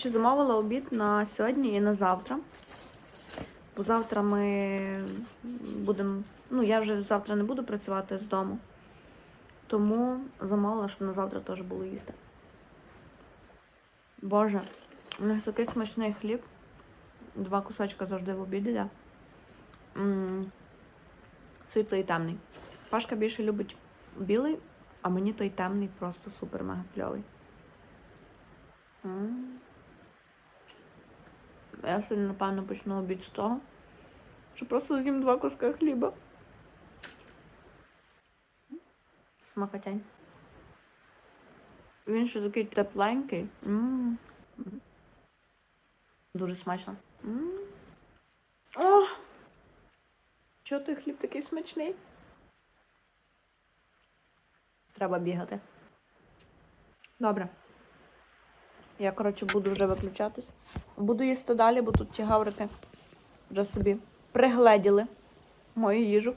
коротше, замовила обід на сьогодні і на завтра. Бо завтра ми будемо. Ну, я вже завтра не буду працювати з дому. Тому замовила, щоб на завтра теж було їсти. Боже, у них такий смачний хліб. Два кусочка завжди в обід іде. М, Світлий і темний. Пашка більше любить білий, а мені той темний просто супер мега кльовий. М. Я сьогодні, напевно, почну обід з того, що просто з'їм два куска хліба. Смакотянь. Він ще такий тепленький. М. Дуже смачно. М. О! Чого той хліб такий смачний? Треба бігати. Добре. Я, коротше, буду вже виключатись. Буду їсти далі, бо тут ті гаврики вже собі пригледіли мою їжу.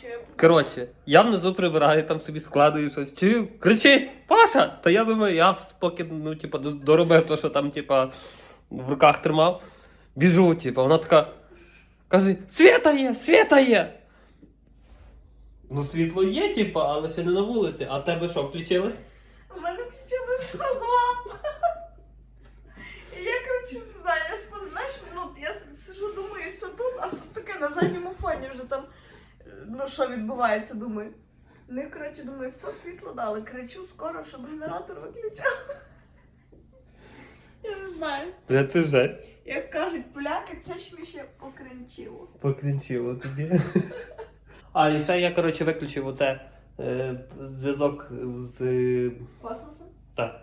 Чи Коротше, я внизу прибираю, там собі складую щось. Чую, кричить, Паша! Та я думаю, я поки ну, типу, доробив те, що там, типу, в руках тримав. Біжу, типу, вона така. Каже, світа є, світа є. Ну, світло є, типу, але ще не на вулиці. А в тебе що, включилось? І я, коротше, не знаю, я спала, знаєш, ну, я сижу, думаю, що тут, а тут таке на задньому фоні вже там, е, ну, що відбувається, думаю. Ну, і, коротше, думаю, все, світло дали, кричу скоро, щоб генератор виключав. Я не знаю. Бля, це жесть. Як кажуть поляки, це ж ми ще покринчило. Покринчило тобі. А, і ще я, коротше, виключив оце е, зв'язок з. е, Космосом? Так.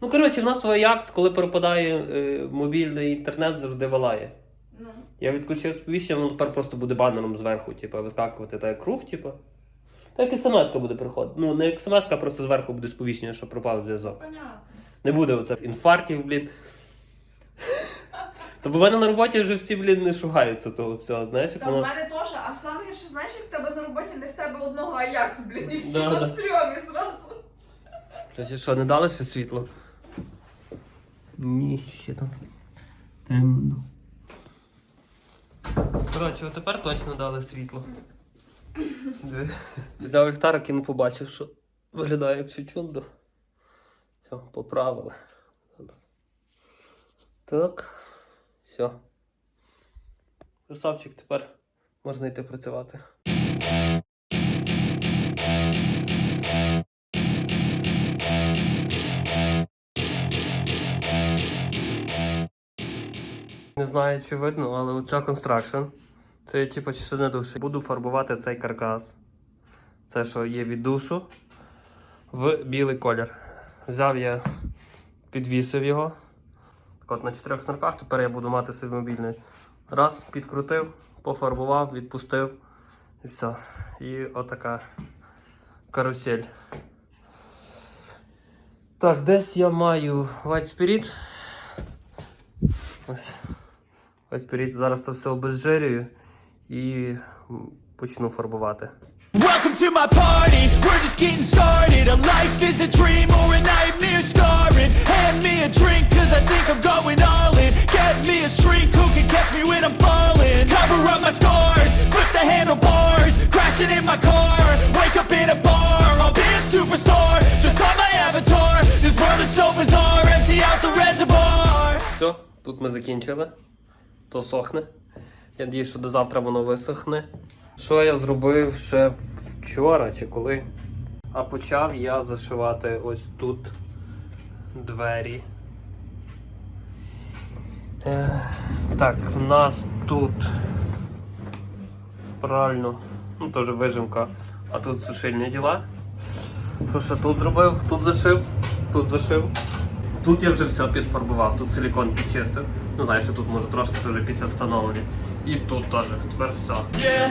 Ну, коротше, в нас Аякс, коли пропадає е, мобільний інтернет, завжди валає. Ну. Я відключив сповіщення, воно тепер просто буде банером зверху, типу, вискакувати так як круг, типу. Так як смс буде приходити. Ну, не як смс, а просто зверху буде сповіщення, що пропав зв'язок. Понятно. Не буде оце інфарктів, блін. То в мене на роботі вже всі, блін, не шугаються того всього, знаєш, як Та в воно. мене теж, а саме гірше, знаєш, як в тебе на роботі не в тебе одного Аякс, блін, і всі Да, на да. стрьомі зразу. Тобто, що, не дали ще світло? Ні, ще там. Темно. Коротше, тепер точно дали світло. Взяв ліхтарик і не побачив, що виглядає як чучундо. Все, поправили. Так. Все. Красавчик, тепер можна йти працювати. Не знаю, чи видно, але оця construction. Це типу частина душі. Буду фарбувати цей каркас. Це, що є від душу, в білий колір. Взяв я, підвісив його. Так от на чотирьох шнурках тепер я буду мати свій мобільний. Раз, підкрутив, пофарбував, відпустив. І все. І отака карусель. Так, десь я маю White Spirit. Ось. Ось перед зараз це все обезжирюю і почну фарбувати. Welcome to my party, we're just getting started A life is a dream or a nightmare scarring Hand me a drink cause I think I'm going all in Get me a shrink who can catch me when I'm falling Cover up my scars, flip the handlebars Crashing in my car, wake up in a bar I'll be a superstar, just on my avatar This world is so bizarre, empty out the reservoir Все, тут ми закінчили. То сохне. Я надію, що до завтра воно висохне. Що я зробив ще вчора чи коли? А почав я зашивати ось тут двері. Е, так, в нас тут правильно, ну теж вижимка, а тут сушильні діла. Що ще тут зробив? Тут зашив, тут зашив. Тут я вже все підфарбував, тут силікон підчистив. Ну знаєш, тут може трошки вже після встановлення. І тут теж. Тепер все. Yeah,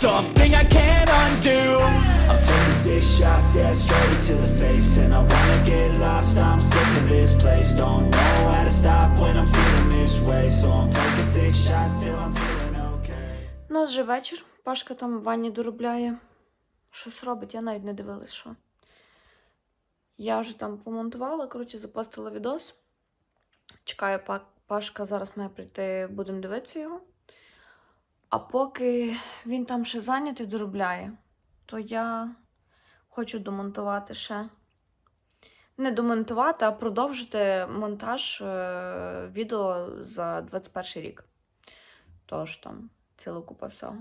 Something I can't undo. I'm taking six shots, yeah, straight to the face. And I wanna get lost, I'm sick of this place. Don't know how to stop when I'm feeling this way. So I'm taking six shots till I'm feeling okay. У нас вже вечір. Пашка там в ванні доробляє. Щось робить, я навіть не дивилась, що. Я вже там помонтувала, коротше, запостила відос. Чекаю, Пашка зараз має прийти, будемо дивитися його. А поки він там ще зайнятий доробляє, то я хочу домонтувати ще. Не домонтувати, а продовжити монтаж е, відео за 21 рік. Тож там ціла купа всього.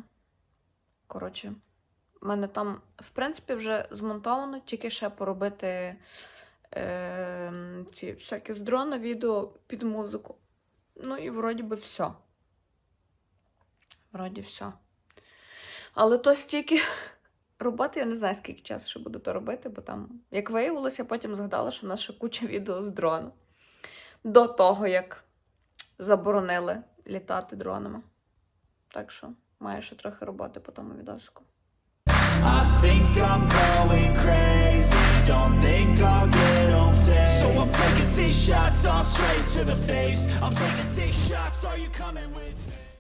Коротше, в мене там, в принципі, вже змонтовано, тільки ще поробити е, ці всякі з дрона відео під музику. Ну і вроді би все. Вроді все. Але то стільки роботи, я не знаю, скільки часу ще буду то робити, бо там, як виявилося, я потім згадала, що в нас ще куча відео з дрону. До того, як заборонили літати дронами. Так що маю ще трохи роботи по тому відосику. I think I'm going crazy. Don't think I'll get home safe. So I'm taking six shots all straight to the face. I'm taking six shots. Are you coming with me?